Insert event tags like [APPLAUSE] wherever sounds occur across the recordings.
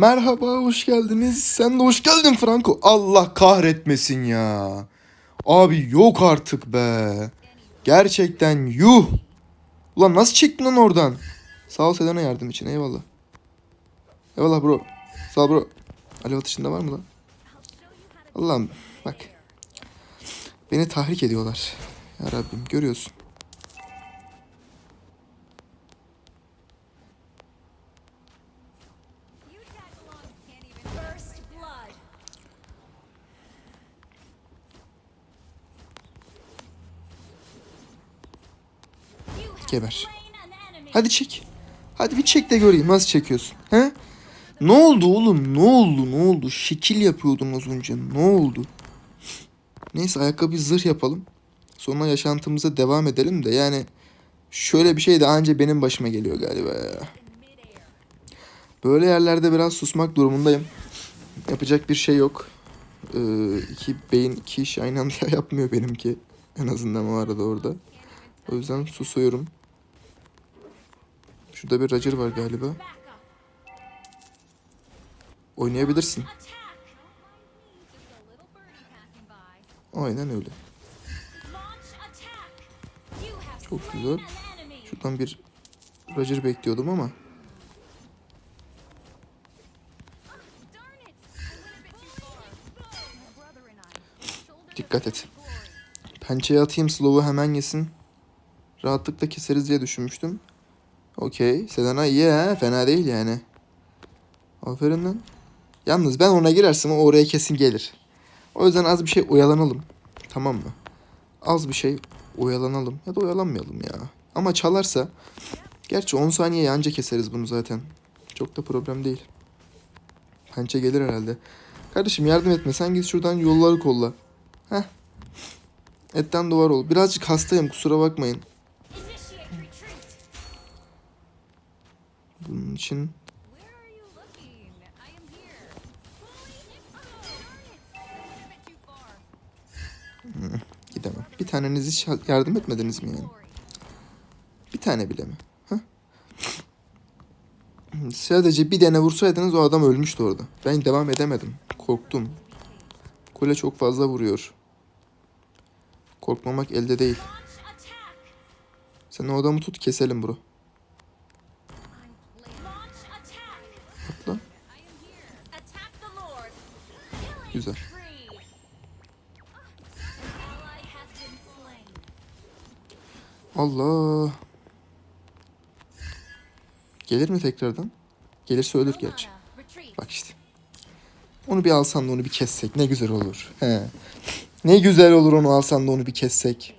Merhaba, hoş geldiniz. Sen de hoş geldin Franco. Allah kahretmesin ya. Abi yok artık be. Gerçekten yuh. Ulan nasıl çektin lan oradan? Sağ ol Selena yardım için eyvallah. Eyvallah bro. Sağ ol bro. Alev atışında var mı lan? Allah'ım bak. Beni tahrik ediyorlar. Ya Rabbim görüyorsun. Geber. Hadi çek. Hadi bir çek de göreyim nasıl çekiyorsun. He? Ne oldu oğlum? Ne oldu? Ne oldu? Şekil yapıyordun az önce. Ne oldu? Neyse ayakkabı zırh yapalım. Sonra yaşantımıza devam edelim de yani şöyle bir şey daha önce benim başıma geliyor galiba ya. Böyle yerlerde biraz susmak durumundayım. Yapacak bir şey yok. Ee, iki beyin iki iş aynı anda [LAUGHS] yapmıyor benimki. En azından o arada orada. O yüzden susuyorum. Şurada bir Roger var galiba. Oynayabilirsin. Aynen öyle. Çok güzel. Şuradan bir Roger bekliyordum ama. Dikkat et. Pençeye atayım slow'u hemen yesin. Rahatlıkla keseriz diye düşünmüştüm. Okey. Selena iyi ha. Fena değil yani. Aferin lan. Yalnız ben ona girersem o oraya kesin gelir. O yüzden az bir şey oyalanalım. Tamam mı? Az bir şey oyalanalım. Ya da oyalanmayalım ya. Ama çalarsa... Gerçi 10 saniye anca keseriz bunu zaten. Çok da problem değil. Pençe gelir herhalde. Kardeşim yardım etme. Sen git şuradan yolları kolla. Heh. Etten duvar ol. Birazcık hastayım kusura bakmayın. Too far. gidemem. Bir taneniz hiç yardım etmediniz mi yani? Bir tane bile mi? Sadece bir tane vursaydınız o adam ölmüştü orada. Ben devam edemedim. Korktum. Kule çok fazla vuruyor. Korkmamak elde değil. Sen o adamı tut keselim bro. Güzel. Allah. Gelir mi tekrardan? Gelirse ölür gerçi. Bak işte. Onu bir alsan da onu bir kessek ne güzel olur. He. Ne güzel olur onu alsan da onu bir kessek.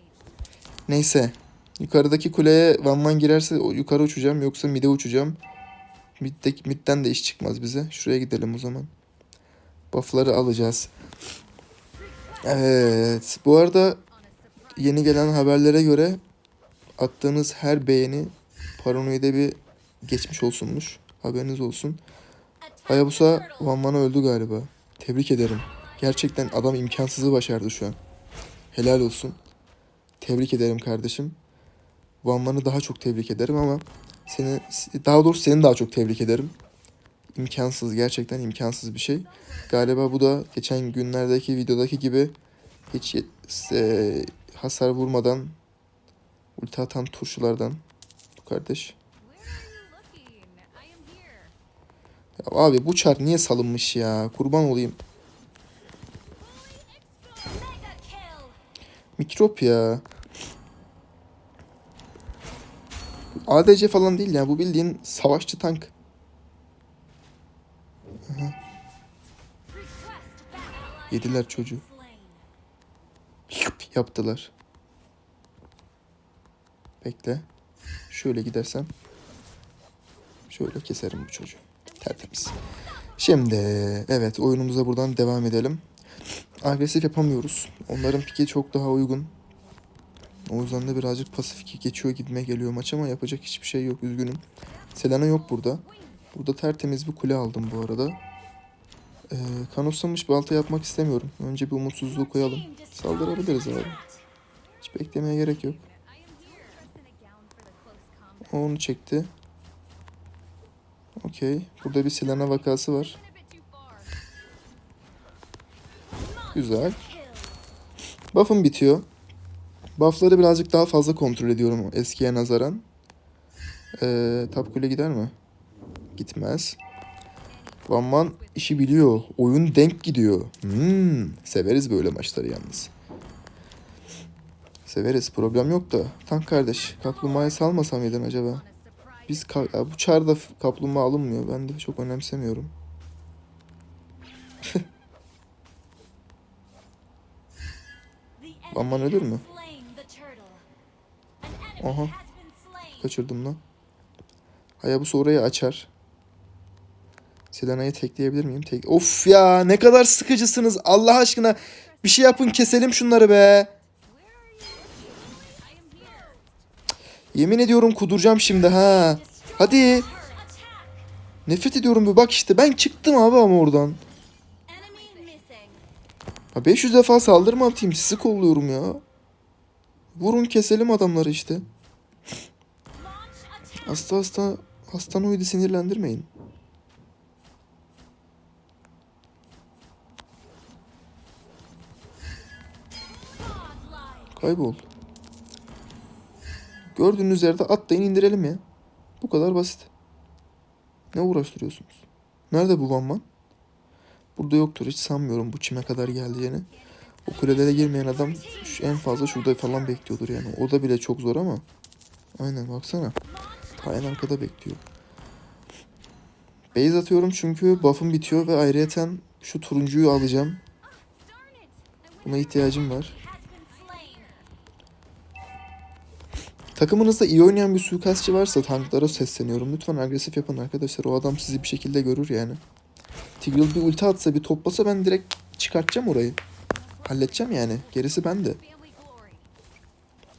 Neyse. Yukarıdaki kuleye Van Van girerse yukarı uçacağım yoksa mid'e uçacağım. Mid'deki, mid'den de iş çıkmaz bize. Şuraya gidelim o zaman. Buff'ları alacağız. Evet. Bu arada yeni gelen haberlere göre attığınız her beğeni paranoide bir geçmiş olsunmuş. Haberiniz olsun. Hayabusa turtle. Van Van'a öldü galiba. Tebrik ederim. Gerçekten adam imkansızı başardı şu an. Helal olsun. Tebrik ederim kardeşim. Van Van'ı daha çok tebrik ederim ama seni daha doğrusu seni daha çok tebrik ederim. İmkansız gerçekten imkansız bir şey. Galiba bu da geçen günlerdeki videodaki gibi hiç e, hasar vurmadan ulti atan turşulardan bu kardeş. Ya abi bu çar niye salınmış ya? Kurban olayım. Mikrop ya. ADC falan değil ya. Bu bildiğin savaşçı tank. Yediler çocuğu. Yaptılar. Bekle. Şöyle gidersem. Şöyle keserim bu çocuğu. Tertemiz. Şimdi evet oyunumuza buradan devam edelim. Agresif yapamıyoruz. Onların piki çok daha uygun. O yüzden de birazcık pasifik geçiyor gibime geliyor maç ama yapacak hiçbir şey yok üzgünüm. Selena yok burada. Burada tertemiz bir kule aldım bu arada. Ee, kanutsamış balta yapmak istemiyorum. Önce bir umutsuzluğu koyalım. Saldırabiliriz abi. Hiç beklemeye gerek yok. O onu çekti. Okey. Burada bir Selena vakası var. Güzel. Buff'ım bitiyor. Buff'ları birazcık daha fazla kontrol ediyorum eskiye nazaran. Ee, top gider mi? Gitmez. Van Man işi biliyor. Oyun denk gidiyor. Hmm, severiz böyle maçları yalnız. Severiz. Problem yok da. Tank kardeş. Kaplumbağayı salmasam mıydın acaba? Biz ka- ya bu çarda kaplumbağa alınmıyor. Ben de çok önemsemiyorum. [LAUGHS] Aman ölür mü? Aha. Aha. Kaçırdım lan. Hayabusa orayı açar. Selena'yı tekleyebilir miyim? Tek of ya ne kadar sıkıcısınız. Allah aşkına bir şey yapın keselim şunları be. Yemin ediyorum kuduracağım şimdi ha. Hadi. Nefret ediyorum bu. Bak işte ben çıktım abi ama oradan. Ha 500 defa saldırma atayım. Sizi kolluyorum ya. Vurun keselim adamları işte. Hasta hasta hastanoidi sinirlendirmeyin. Kaybol. Gördüğünüz yerde atlayın indirelim ya. Bu kadar basit. Ne uğraştırıyorsunuz? Nerede bu Van Man? Burada yoktur hiç sanmıyorum bu çime kadar geldiğini. O kulelere girmeyen adam en fazla şurada falan bekliyordur yani. O da bile çok zor ama. Aynen baksana. Ta en arkada bekliyor. Base atıyorum çünkü buff'ım bitiyor ve ayrıyeten şu turuncuyu alacağım. Buna ihtiyacım var. Takımınızda iyi oynayan bir suikastçı varsa tanklara sesleniyorum. Lütfen agresif yapın arkadaşlar. O adam sizi bir şekilde görür yani. Tigreal bir ulti atsa bir toplasa ben direkt çıkartacağım orayı. Halledeceğim yani. Gerisi bende.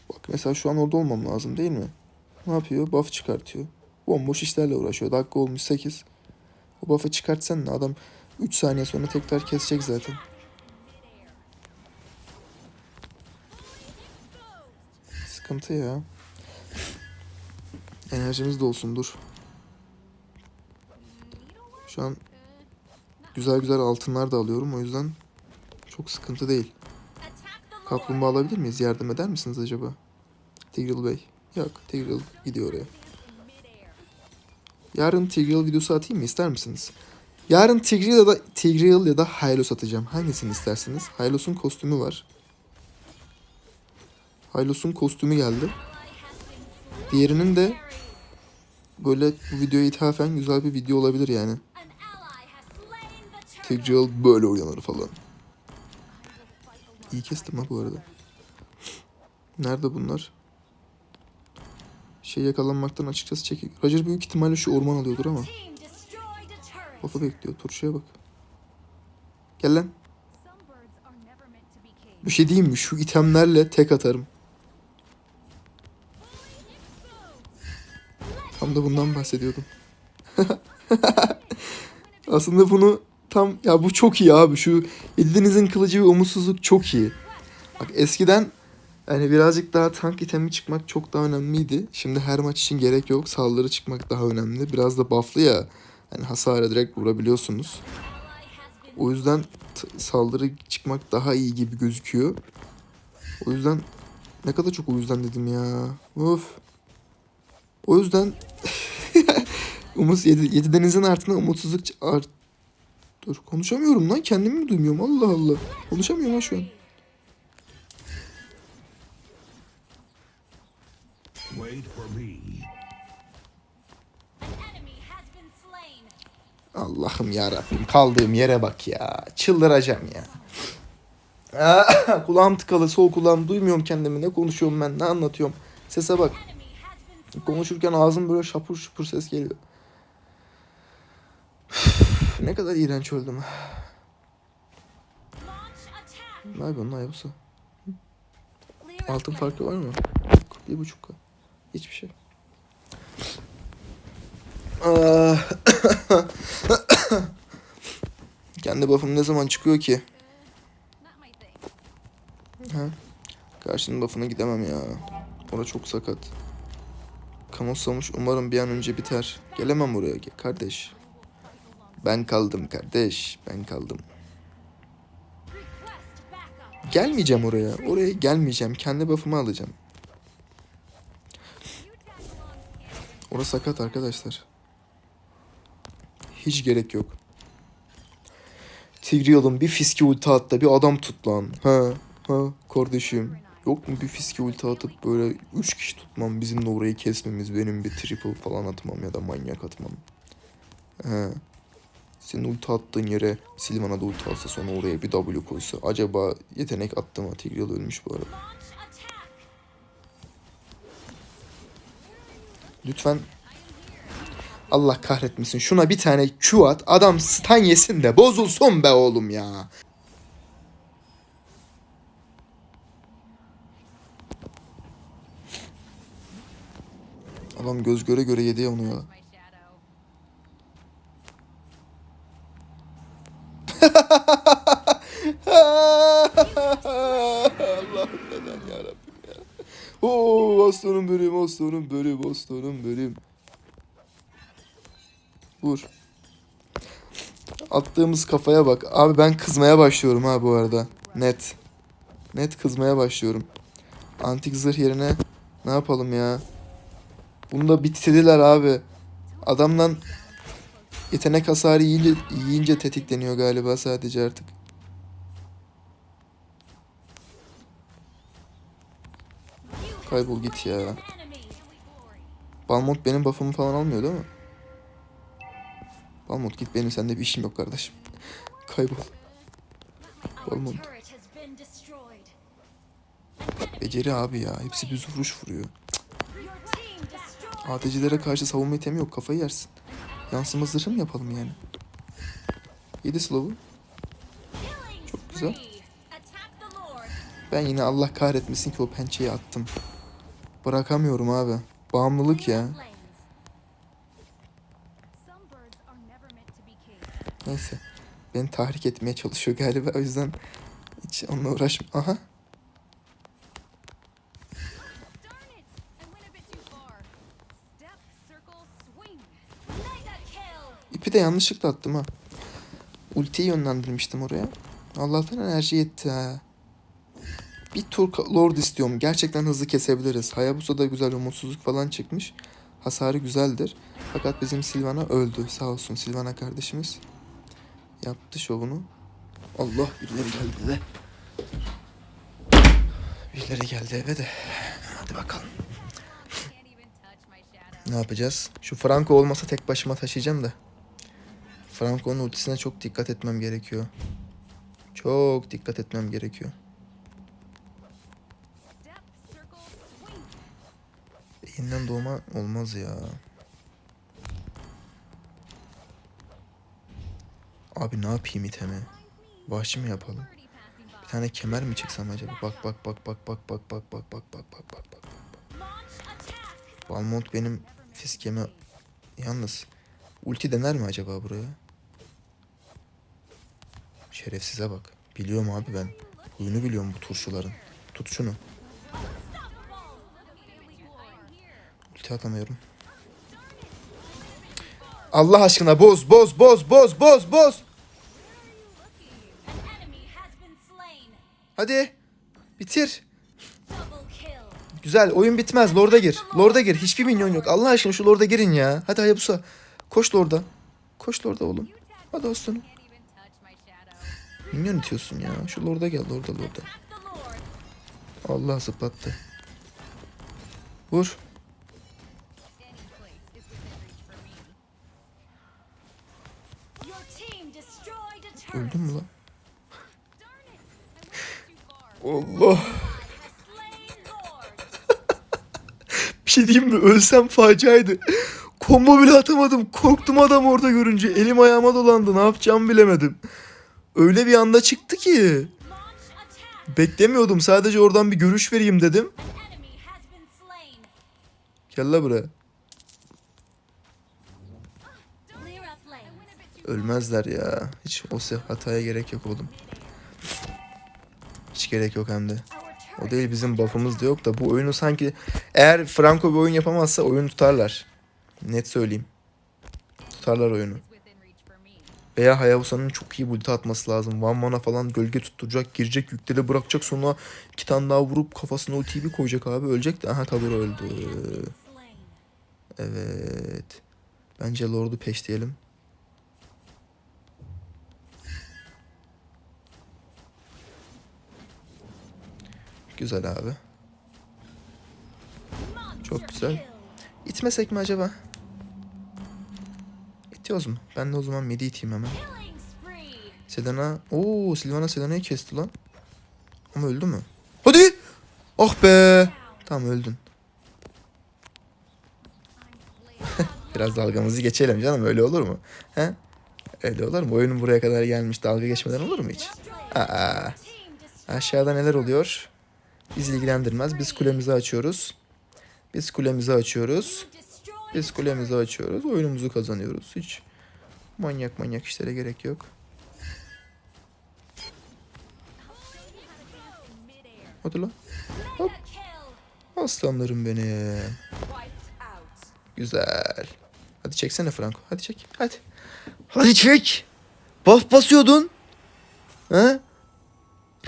Bak mesela şu an orada olmam lazım değil mi? Ne yapıyor? Buff çıkartıyor. Bomboş işlerle uğraşıyor. Dakika olmuş 8. O buff'ı çıkartsan ne adam 3 saniye sonra tekrar kesecek zaten. Sıkıntı ya. Enerjimiz de olsun dur. Şu an güzel güzel altınlar da alıyorum o yüzden çok sıkıntı değil. Kaplumbağa alabilir miyiz? Yardım eder misiniz acaba? Tigreal Bey. Yok Tigreal gidiyor oraya. Yarın Tigreal videosu atayım mı ister misiniz? Yarın Tigreal ya da Tigreal ya da Hylos atacağım. Hangisini istersiniz? Hylos'un kostümü var. Hylos'un kostümü geldi. Diğerinin de böyle bu videoya ithafen güzel bir video olabilir yani. Tigreal böyle uyanır falan. İyi kestim ha bu arada. Nerede bunlar? Şey yakalanmaktan açıkçası çekik. Roger büyük ihtimalle şu orman alıyordur ama. Kafa bekliyor. Turşuya bak. Gel lan. Bir şey diyeyim mi? Şu itemlerle tek atarım. Da bundan bahsediyordum. [LAUGHS] Aslında bunu tam ya bu çok iyi abi. Şu Eldeniz'in kılıcı ve umutsuzluk çok iyi. Bak eskiden hani birazcık daha tank itemi çıkmak çok daha önemliydi. Şimdi her maç için gerek yok. Saldırı çıkmak daha önemli. Biraz da bufflı ya. Hani hasara direkt vurabiliyorsunuz. O yüzden saldırı çıkmak daha iyi gibi gözüküyor. O yüzden ne kadar çok o yüzden dedim ya. Of. O yüzden [LAUGHS] Umut yedi, yedi denizin artına umutsuzluk art... Dur konuşamıyorum lan kendimi mi duymuyorum Allah Allah. Konuşamıyorum ha şu an. Allah'ım ya Rabbim kaldığım yere bak ya. Çıldıracağım ya. Aa, kulağım tıkalı, sol kulağım duymuyorum kendimi. Ne konuşuyorum ben, ne anlatıyorum. Sese bak. Konuşurken ağzım böyle şapur şupur ses geliyor. Ne kadar iğrenç öldüm. Ne yapıyorsun lan Yabusa? Altın farkı var mı? Bir buçuk. Hiçbir şey. Ah. [COUGHS] Kendi buff'ım ne zaman çıkıyor ki? Ha? Karşının buff'ına gidemem ya. Orada çok sakat. Kamoslamış. Umarım bir an önce biter. Gelemem ge- kardeş. Ben kaldım kardeş. Ben kaldım. Gelmeyeceğim oraya. Oraya gelmeyeceğim. Kendi buff'ımı alacağım. Orası sakat arkadaşlar. Hiç gerek yok. Tigreal'ın bir fiski ulti at da bir adam tut lan. Ha ha kardeşim. Yok mu bir fiski ulti atıp böyle 3 kişi tutmam bizim de orayı kesmemiz benim bir triple falan atmam ya da manyak atmam. He. Senin ulti attığın yere Silvana da ulti atsa sonra oraya bir W koysa. Acaba yetenek attı mı? Tigreal ölmüş bu arada. Lütfen Allah kahretmesin. Şuna bir tane Q at. Adam stun yesin de bozulsun be oğlum ya. Adam göz göre göre yedi onu ya. [LAUGHS] Allah'ım neden yarabbim ya. Oo aslanım bölüm aslanım bölüm aslanım bölüm. Vur. Attığımız kafaya bak. Abi ben kızmaya başlıyorum ha bu arada. Net. Net kızmaya başlıyorum. Antik zırh yerine ne yapalım ya? Bunu da bitirdiler abi. Adamdan yetenek hasarı yiyince, yiyince tetikleniyor galiba sadece artık. Kaybol git ya. Balmont benim buff'ımı falan almıyor değil mi? Balmont git benim sende bir işim yok kardeşim. [LAUGHS] Kaybol. Balmont. Beceri abi ya. Hepsi bir vuruş vuruyor. Destroyed. ADC'lere karşı savunma itemi yok. Kafayı yersin. Yansıma zırhı mı yapalım yani? Yedi slow'u. Çok güzel. Ben yine Allah kahretmesin ki o pençeyi attım. Bırakamıyorum abi. Bağımlılık ya. Neyse. Beni tahrik etmeye çalışıyor galiba. O yüzden hiç onunla uğraşma. Aha. De yanlışlıkla attım ha. Ultiyi yönlendirmiştim oraya. Allah'tan enerji yetti ha. Bir tur lord istiyorum. Gerçekten hızlı kesebiliriz. Hayabusa'da güzel umutsuzluk falan çıkmış. Hasarı güzeldir. Fakat bizim Silvana öldü. Sağ olsun Silvana kardeşimiz. Yaptı şovunu. Allah birileri geldi de. Birileri geldi eve de. Hadi bakalım. Ne yapacağız? Şu Franco olmasa tek başıma taşıyacağım da. Franco'nun ultisine çok dikkat etmem gerekiyor. Çok dikkat etmem gerekiyor. Yeniden doğma olmaz ya. Abi ne yapayım iteme? Vahşi mi yapalım? Bir tane kemer mi çıksam acaba? Bak bak bak bak bak bak bak bak bak bak bak bak bak. Attack. Balmont benim fiskemi yalnız ulti dener mi acaba buraya? Şerefsize bak. Biliyorum abi ben. Huyunu biliyorum bu turşuların. Tut şunu. Ulti atamıyorum. Allah aşkına boz boz boz boz boz boz. Hadi. Bitir. Güzel oyun bitmez. Lord'a gir. Lord'a gir. Hiçbir minyon yok. Allah aşkına şu Lord'a girin ya. Hadi Hayabusa. Koş Lord'a. Koş Lord'a oğlum. Hadi aslanım. Niye yönetiyorsun ya? Şu lorda gel lorda lorda. Allah zıplattı. Vur. Öldüm mü lan? Allah. [LAUGHS] bir şey diyeyim mi? Ölsem faciaydı. Kombo bile atamadım. Korktum adam orada görünce. Elim ayağıma dolandı. Ne yapacağımı bilemedim. Öyle bir anda çıktı ki. Beklemiyordum. Sadece oradan bir görüş vereyim dedim. Gel la buraya. Ölmezler ya. Hiç o hataya gerek yok oğlum. Hiç gerek yok hem de. O değil bizim buff'ımız da yok da bu oyunu sanki eğer Franco bir oyun yapamazsa oyunu tutarlar. Net söyleyeyim. Tutarlar oyunu. Veya Hayabusa'nın çok iyi ulti atması lazım. One mana falan gölge tutturacak, girecek, yükleri bırakacak sonra iki tane daha vurup kafasına ultiyi bir koyacak abi. Ölecek de aha tabii öldü. Evet. Bence Lord'u peşleyelim. Güzel abi. Çok güzel. İtmesek mi acaba? İtiyoruz mu? Ben de o zaman midi iteyim hemen. Selena. Oo, Silvana Selena'yı kesti lan. Ama öldü mü? Hadi! Ah be! Tamam öldün. [LAUGHS] Biraz dalgamızı geçelim canım öyle olur mu? He? Öyle olur mu? Oyunun buraya kadar gelmiş dalga geçmeden olur mu hiç? Aa, aşağıda neler oluyor? Bizi ilgilendirmez. Biz kulemizi açıyoruz. Biz kulemizi açıyoruz. Biz kulemizi açıyoruz. Oyunumuzu kazanıyoruz. Hiç manyak manyak işlere gerek yok. Hadi lan. Kill. Aslanlarım out. Güzel. Hadi çeksene Franco. Hadi çek. Hadi. Hadi çek. Buff basıyordun. He?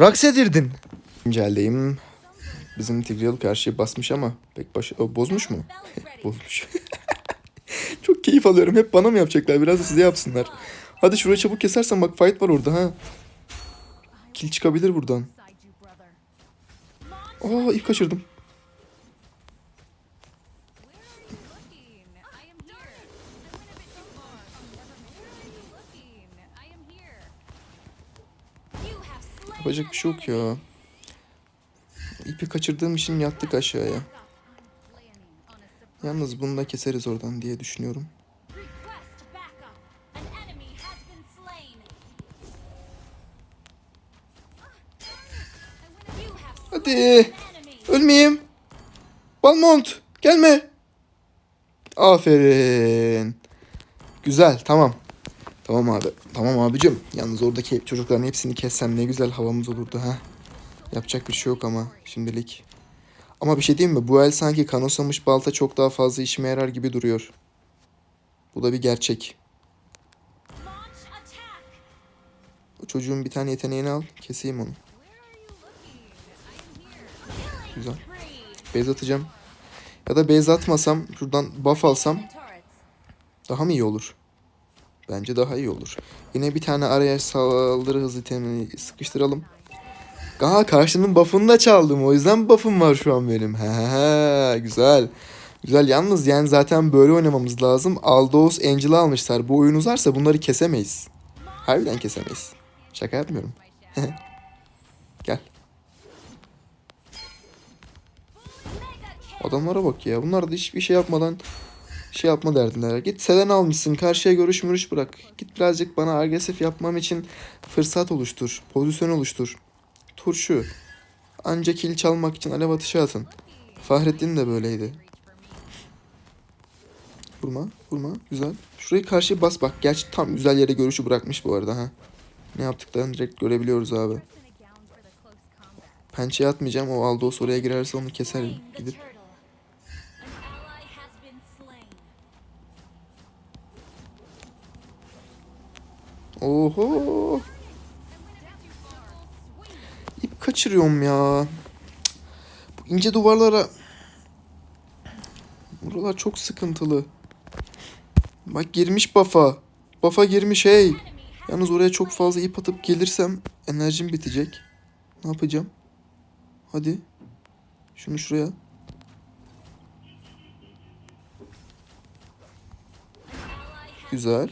Raks edirdin. İnceldeyim. Bizim Tigreal karşıya basmış ama pek baş... O, bozmuş mu? [LAUGHS] Bozmuş. Çok keyif alıyorum. Hep bana mı yapacaklar? Biraz da size yapsınlar. Hadi şurayı çabuk kesersen bak fight var orada ha. Kill çıkabilir buradan. Aa ip kaçırdım. Yapacak bir şey yok ya. İpi kaçırdığım için yattık aşağıya. Yalnız bunu da keseriz oradan diye düşünüyorum. Hadi. Ölmeyeyim. Balmont gelme. Aferin. Güzel tamam. Tamam abi. Tamam abicim. Yalnız oradaki çocukların hepsini kessem ne güzel havamız olurdu ha. Yapacak bir şey yok ama şimdilik. Ama bir şey diyeyim mi? Bu el sanki kanosamış balta çok daha fazla işime yarar gibi duruyor. Bu da bir gerçek. O çocuğun bir tane yeteneğini al. Keseyim onu. Güzel. Base atacağım. Ya da base atmasam şuradan buff alsam. Daha mı iyi olur? Bence daha iyi olur. Yine bir tane araya saldırı hızı itemini sıkıştıralım. Aa karşının buff'ını da çaldım. O yüzden buff'ım var şu an benim. He güzel. Güzel yalnız yani zaten böyle oynamamız lazım. Aldos Angel'ı almışlar. Bu oyun uzarsa bunları kesemeyiz. Harbiden kesemeyiz. Şaka yapmıyorum. Gel. Adamlara bak ya. Bunlar da hiçbir şey yapmadan şey yapma derdindeler. Git Selen almışsın. Karşıya görüş mürüş bırak. Git birazcık bana agresif yapmam için fırsat oluştur. Pozisyon oluştur. Turşu. Anca kill çalmak için alev atışı atın. Fahrettin de böyleydi. Vurma. Vurma. Güzel. Şurayı karşıya bas bak. Gerçi tam güzel yere görüşü bırakmış bu arada ha. Ne yaptıklarını direkt görebiliyoruz abi. Pençeye atmayacağım. O Aldos oraya girerse onu keserim. Gidip. Oho. İp kaçırıyorum ya. Bu ince duvarlara... Buralar çok sıkıntılı. Bak girmiş bafa. Bafa girmiş hey. Yalnız oraya çok fazla ip atıp gelirsem enerjim bitecek. Ne yapacağım? Hadi. Şunu şuraya. Güzel.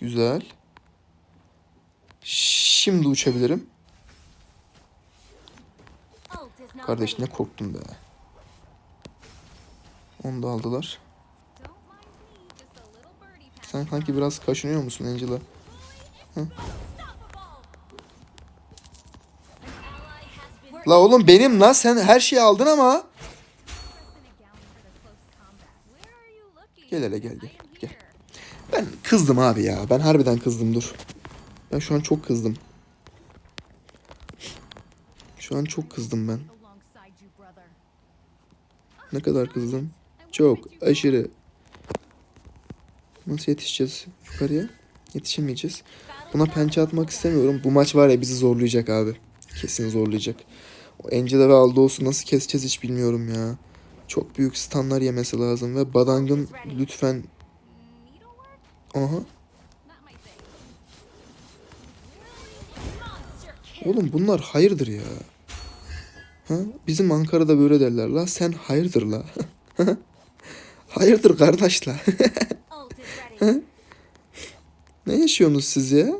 Güzel. Şimdi uçabilirim. Kardeş ne korktum be. Onu da aldılar. Sen sanki biraz kaşınıyor musun Angela? Been La oğlum benim la sen her şeyi aldın ama. Gel hele gel gel. Gel. Ben kızdım abi ya. Ben harbiden kızdım dur. Ben şu an çok kızdım. Şu an çok kızdım ben. Ne kadar kızdım? Çok aşırı. Nasıl yetişeceğiz yukarıya? Yetişemeyeceğiz. Buna pençe atmak istemiyorum. Bu maç var ya bizi zorlayacak abi. Kesin zorlayacak. O Angela ve Aldos'u nasıl keseceğiz hiç bilmiyorum ya. Çok büyük stunlar yemesi lazım ve Badang'ın lütfen... Aha. Oğlum bunlar hayırdır ya. Ha? Bizim Ankara'da böyle derler la. Sen hayırdır la. [LAUGHS] hayırdır kardeş la. [LAUGHS] Ne yaşıyorsunuz siz ya?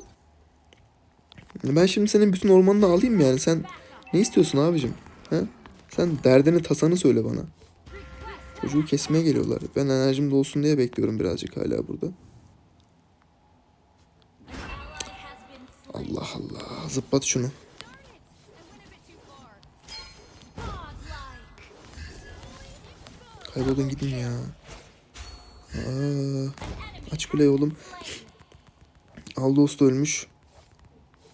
Ben şimdi senin bütün ormanını alayım yani? Sen ne istiyorsun abicim? Ha? Sen derdini tasanı söyle bana. Çocuğu kesmeye geliyorlar. Ben enerjim dolsun diye bekliyorum birazcık hala burada. Allah Allah. Zıplat şunu. Kaybolun gidin ya. Aa, aç kuleyi oğlum. Aldos da ölmüş.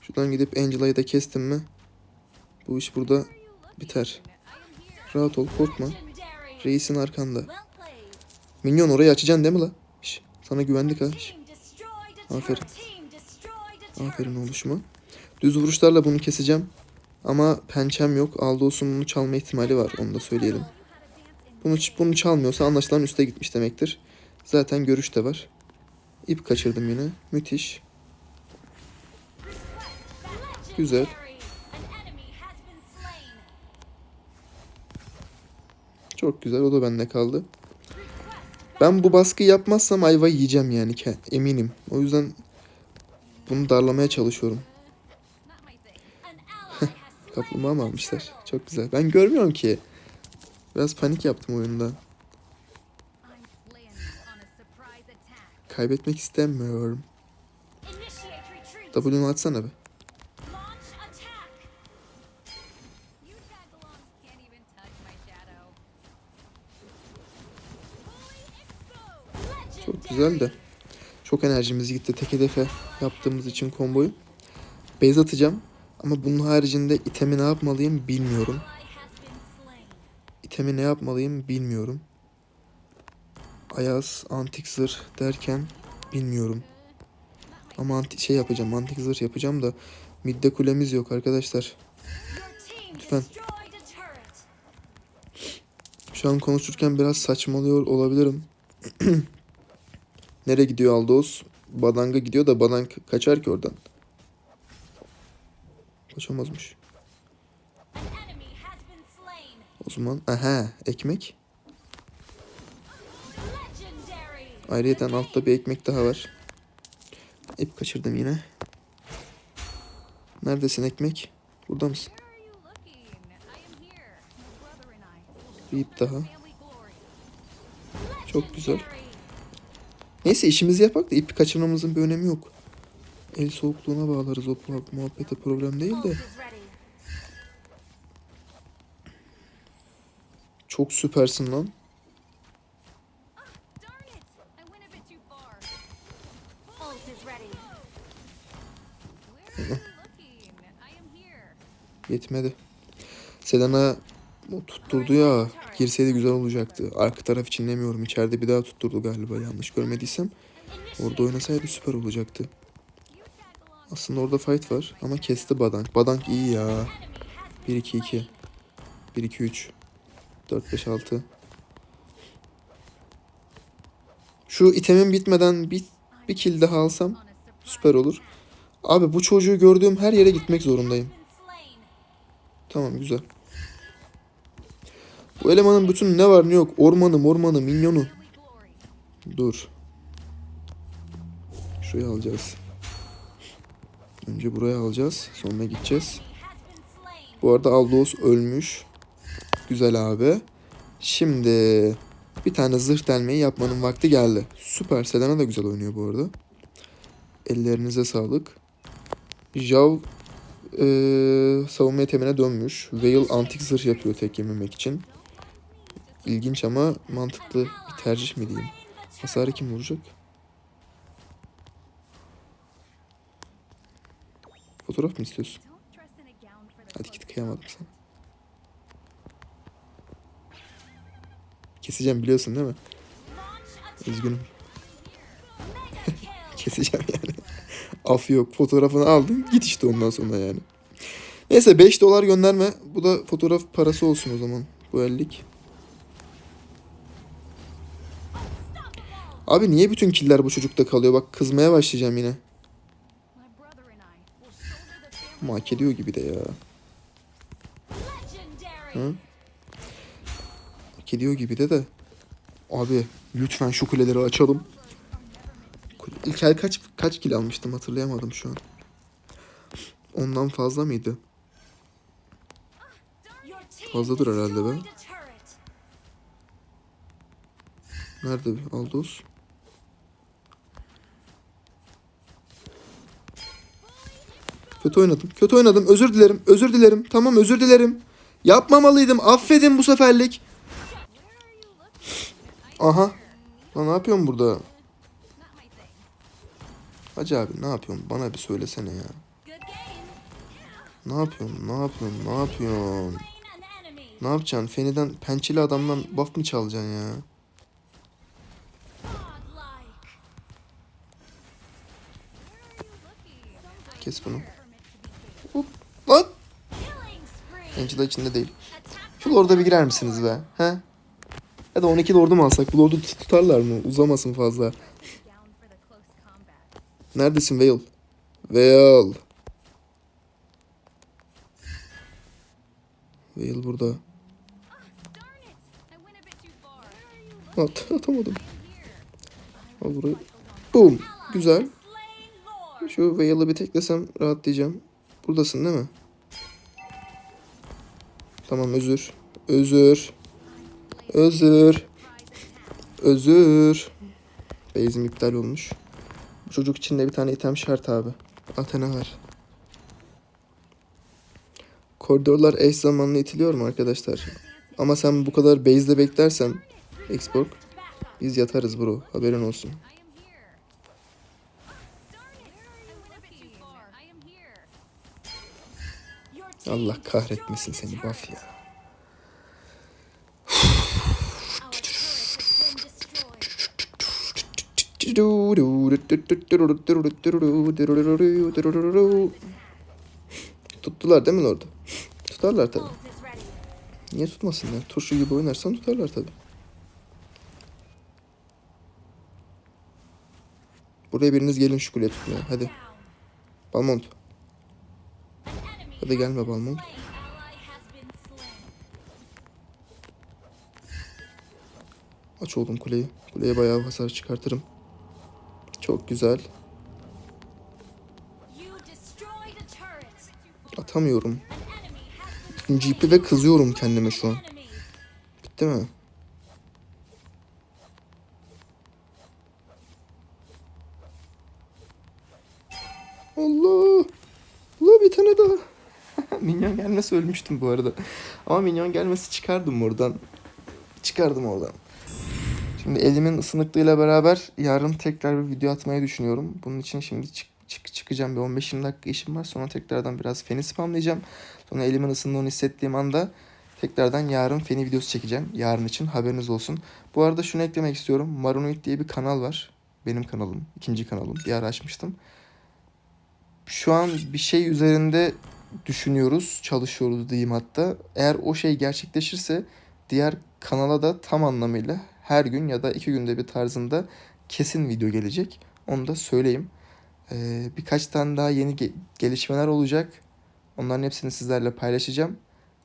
Şuradan gidip Angela'yı da kestim mi? Bu iş burada biter. Rahat ol korkma. Reisin arkanda. Minyon orayı açacaksın değil mi la? Şş, sana güvendik ha. Şş, Aferin. Aferin oluşuma. Düz vuruşlarla bunu keseceğim. Ama pençem yok. Aldos'un bunu çalma ihtimali var. Onu da söyleyelim. Bunu, bunu çalmıyorsa anlaşılan üste gitmiş demektir. Zaten görüş de var. İp kaçırdım yine. Müthiş. Güzel. Çok güzel. O da bende kaldı. Ben bu baskıyı yapmazsam ayva yiyeceğim yani. Eminim. O yüzden bunu darlamaya çalışıyorum. [LAUGHS] Kaplumbağa mı almışlar? Çok güzel. Ben görmüyorum ki. Biraz panik yaptım oyunda. Kaybetmek istemiyorum. W'nu atsana be. Çok güzel de. Çok enerjimiz gitti tek hedefe yaptığımız için komboyu. Base atacağım. Ama bunun haricinde itemi ne yapmalıyım bilmiyorum. İtemi ne yapmalıyım bilmiyorum. Ayaz, antik zırh derken bilmiyorum. Ama anti şey yapacağım, antik zırh yapacağım da midde kulemiz yok arkadaşlar. Lütfen. Şu an konuşurken biraz saçmalıyor olabilirim. [CLEARS THROAT] Nereye gidiyor Aldos? Badang'a gidiyor da Badang kaçar ki oradan. Kaçamazmış. O zaman aha ekmek. Ayrıyeten altta bir ekmek daha var. İp kaçırdım yine. Neredesin ekmek? Burada mısın? Bir ip daha. Çok güzel. Neyse işimizi yapak da ip kaçırmamızın bir önemi yok. El soğukluğuna bağlarız o muhab- muhabbete problem değil de. Çok süpersin lan. Yetmedi. Selena o tutturdu ya. Girseydi güzel olacaktı. Arka taraf için demiyorum. İçeride bir daha tutturdu galiba yanlış görmediysem. Orada oynasaydı süper olacaktı. Aslında orada fight var ama kesti Badang. Badang iyi ya. Enemy has 1 2 2. 1 2 3. 4 5 6. Şu itemin bitmeden bir, bir kill daha alsam süper olur. Abi bu çocuğu gördüğüm her yere gitmek zorundayım. Tamam güzel. Bu elemanın bütün ne var ne yok ormanı mormanı minyonu. Dur. Şuraya alacağız. Önce buraya alacağız. Sonra gideceğiz. Bu arada Aldos ölmüş. Güzel abi. Şimdi bir tane zırh delmeyi yapmanın vakti geldi. Süper. Selena da güzel oynuyor bu arada. Ellerinize sağlık. Jav eee savunma yeteneğine dönmüş. Veil antik zırh yapıyor tek yememek için. İlginç ama mantıklı bir tercih mi diyeyim. Hasarı kim vuracak? Fotoğraf mı istiyorsun? Hadi git Kıyamadım sana. Keseceğim biliyorsun değil mi? Üzgünüm. [LAUGHS] Keseceğim yani. Af yok. Fotoğrafını aldım. Git işte ondan sonra yani. Neyse 5 dolar gönderme. Bu da fotoğraf parası olsun o zaman. Bu ellik. Abi niye bütün killer bu çocukta kalıyor? Bak kızmaya başlayacağım yine. Ama hak ediyor gibi de ya. Hı? Hak ediyor gibi de de. Abi lütfen şu kuleleri açalım. İlk ay kaç kaç kill almıştım hatırlayamadım şu an. Ondan fazla mıydı? Fazladır herhalde be. Nerede Aldos? Kötü oynadım. Kötü oynadım. Özür dilerim. Özür dilerim. Tamam özür dilerim. Yapmamalıydım. Affedin bu seferlik. Aha. Lan ne yapıyorsun burada? Hacı abi ne yapıyorsun? Bana bir söylesene ya. Ne yapıyorsun? Ne yapıyorsun? Ne yapıyorsun? Ne yapacaksın? Feniden pençeli adamdan buff mı çalacaksın ya? Kes bunu. Angela içinde değil. Şu lorda bir girer misiniz be? He? Ya da 12 lordu mu alsak? Bu lordu tut- tutarlar mı? Uzamasın fazla. Neredesin Vale? Vale. Vale burada. At, atamadım. Al burayı. Boom. Güzel. Şu Vale'ı bir teklesem rahatlayacağım. Buradasın değil mi? Tamam özür. Özür. Özür. Özür. Base'im iptal olmuş. Bu çocuk için de bir tane item şart abi. Athena ver. Koridorlar eş zamanlı itiliyor mu arkadaşlar? Ama sen bu kadar base'de beklersen Xbox biz yatarız bro. Haberin olsun. Allah kahretmesin seni turret. ya. Tuttular değil mi orada? Tutarlar tabi. Niye tutmasınlar? Turşu gibi oynarsan tutarlar tabi. Buraya biriniz gelin şu kuleye tutmaya. Hadi. Balmont. Hadi gelme slain. Aç oğlum kuleyi. Kuleye bayağı hasar çıkartırım. Çok güzel. Atamıyorum. İkinci ve kızıyorum kendime şu an. Bitti mi? Gelmesi ölmüştüm bu arada. Ama minyon gelmesi çıkardım oradan. Çıkardım oradan. Şimdi elimin ısınıklığıyla beraber yarın tekrar bir video atmayı düşünüyorum. Bunun için şimdi çık, çık- çıkacağım bir 15-20 dakika işim var. Sonra tekrardan biraz feni spamlayacağım. Sonra elimin ısındığını hissettiğim anda tekrardan yarın feni videosu çekeceğim. Yarın için haberiniz olsun. Bu arada şunu eklemek istiyorum. Marunoid diye bir kanal var. Benim kanalım. ikinci kanalım. Bir ara açmıştım. Şu an bir şey üzerinde düşünüyoruz, çalışıyoruz diyeyim hatta. Eğer o şey gerçekleşirse diğer kanala da tam anlamıyla her gün ya da iki günde bir tarzında kesin video gelecek. Onu da söyleyeyim. Ee, birkaç tane daha yeni ge- gelişmeler olacak. Onların hepsini sizlerle paylaşacağım.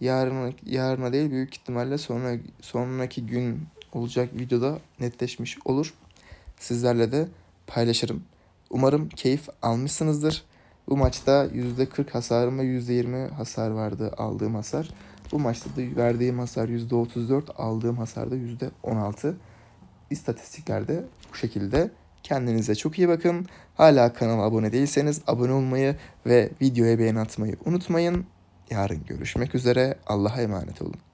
Yarın yarına değil büyük ihtimalle sonra sonraki gün olacak videoda netleşmiş olur. Sizlerle de paylaşırım. Umarım keyif almışsınızdır. Bu maçta %40 hasarım ve %20 hasar vardı aldığım hasar. Bu maçta da verdiğim hasar %34, aldığım hasar da %16. İstatistiklerde bu şekilde. Kendinize çok iyi bakın. Hala kanala abone değilseniz abone olmayı ve videoya beğeni atmayı unutmayın. Yarın görüşmek üzere. Allah'a emanet olun.